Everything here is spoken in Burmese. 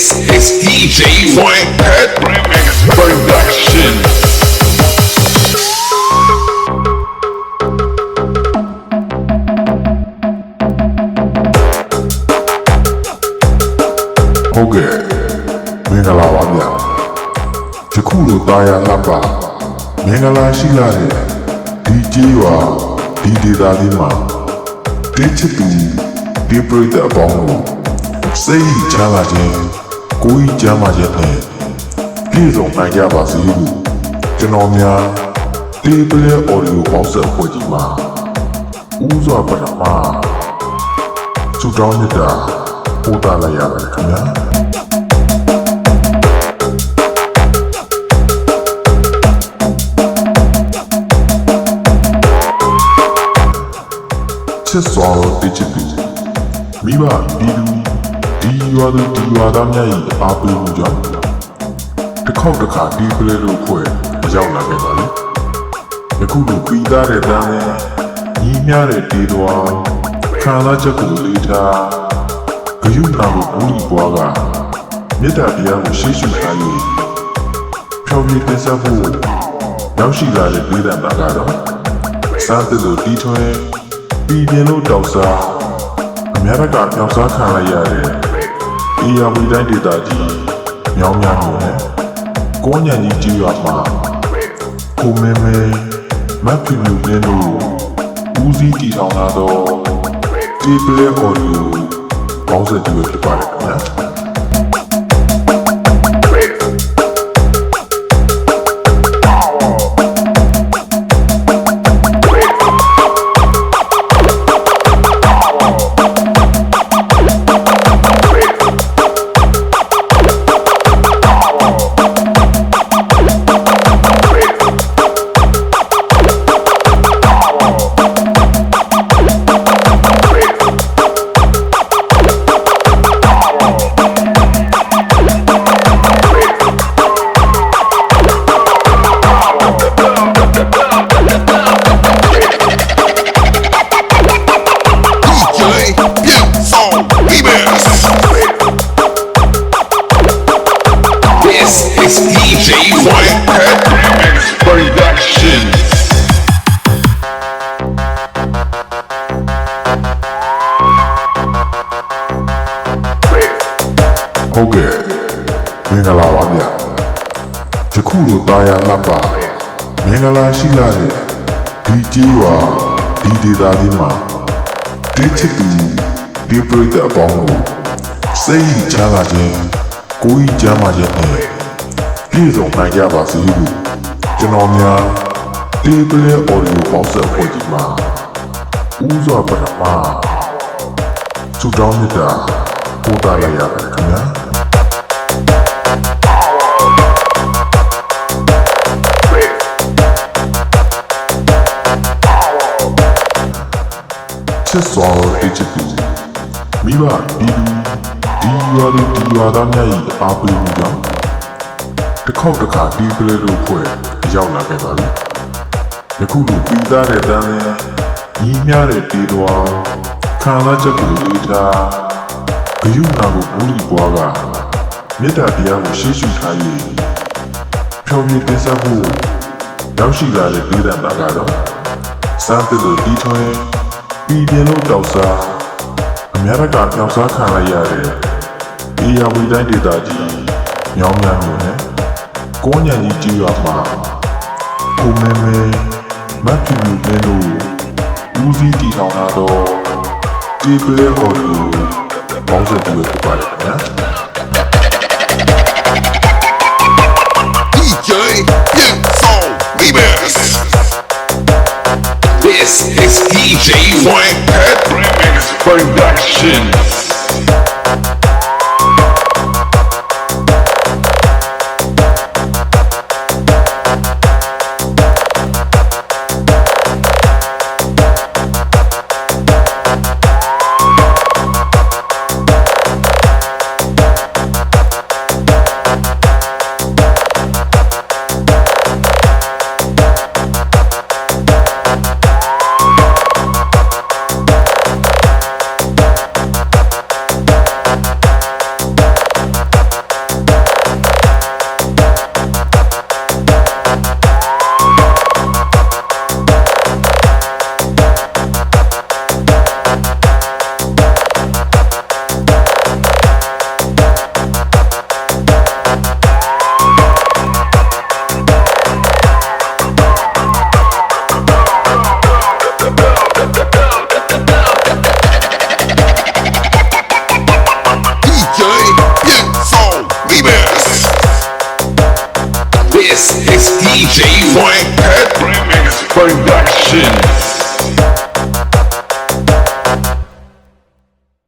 This is DJ Frank Head Remix Production. ဟုတ်ကဲ့မင်္ဂလာပါဗျာယခုလိုတာယာလှပမင်္ဂလာရှိလာတဲ့ဒီကြီးရွာဒီဒေသလေးမှာတင်းချစ်သူဒီပရိသတ်အပေါင်းတို့စိတ်ချမ်းသာခြင်း ကိုယ်ကြီးကျမ်းမာခြင်းနဲ့ပြည့်စုံနိုင်ကြပါစေလို့ကျွန်တော်များဒီပလဲအော်ဒီယိုပေါင်းဆက်ဖွဲ့ကြီးမှာဦးစွာပထမသူတောင်းနေတာပို့တာလိုက်ရတယ်ခင်ဗျာချစ်စွာသောတိချစ်သူမိဘဒီလူ ဒီရွာသူဒီရွာသားများ၏အားပေးမှုကြောင့်တစ်ခေါက်တစ်ခါဒီကလေးတို့ဖွဲ့မရောက်လာခဲ့ပါလေယခုလိုပြီးသားတဲ့တန်းနဲ့ညီမျှတဲ့တေတော်ခံစားချက်ကိုလေးထားဂယုဏကိုဘူးဒီဘွားကမေတ္တာတရားကိုရှေ့ရှုထား၍ဖြောပြတင်ဆက်ဖို့ရောက်ရှိလာတဲ့ဒေသနာကတော့စားတဲ့လူတီထွန်းပြည်ပြင်းလို့တောက်စားအ များရကတောက်စားခံလိုက်ရတဲ့အေယာဝီတိုင်းဒေသကြီးမြောင်းများမျိုးနဲ့ကိုညံကြီးကြီးရွာမှာကိုမဲမဲမတ်ဖီမြူနေတို့ဦးစီးတည်ထောင်လာတော့ဒီပလေအော်ဒီယိုပေါင်းစပ်ကြည့်ရဖြစ်ပါတယ်ခင်ဗျာ ဟုတ်ကဲ့မင်္ဂလာပါဗျာယခုလိုတာယာလှပမင်္ဂလာရှိလာတဲ့ဒီကြီးရွာဒီဒေသလေးမှာတင်းချစ်သူဒီပရိသတ်အပေါင်းတို့စိတ်ချမ်းသာခြင်းကိုယ်ကြီးကျမ်းမာခြင်းနဲ့ပြည့်စုံနိုင်ကြပါစေလို့ကျွန်တော်များဒီပလဲအော်ဒီယိုပေါင်းဆက်ဖွဲ့ကြီးမှာဦးစွာပထမသူတောင်းနေတာပို့တာလိုက်ရတယ်ခင်ဗျာ ချစ်စွာသောအချစ်သူမိဘဒီလူဒီရွာသူဒီရွာသားများ၏အားပေးမှုကြောင့်တစ်ခေါက်တစ်ခါဒီကလေးတို့ဖွဲ့ရောက်လာခဲ့ပါပြီယခုလိုပြီးသားတဲ့တန်းနဲ့ညီမျှတဲ့တေတော်ခံစားချက်ကိုလေးထားဂယုဏကိုဘူးဒီဘွားကမေတ္တာတရားကိုရှေ့ရှုထား၍ဖြောပြတင်ဆက်ဖို့ရောက်ရှိလာတဲ့ဒေသနာကတော့စမ်းသစ်လိုတီထွန်း ပြည်ပြင်းလို့တောက်စားအများရကတောက်စားခံလိုက်ရတဲ့အေယာဝီတိုင်းဒေသကြီးမြောင်းများမျိုးနဲ့ကိုညံကြီးကြီးရွာမှာကိုမဲမဲမတ်ဖီမြူနေလို့ဦးစီးတည်ထောင်လာတော့ဒီပလေအော်ဒီပေါင်းစပ်ပြီးဖြစ်ပါတယ်ခင်ဗျာ This is DJ Frank Head Remix J1 Patrick Mix Productions.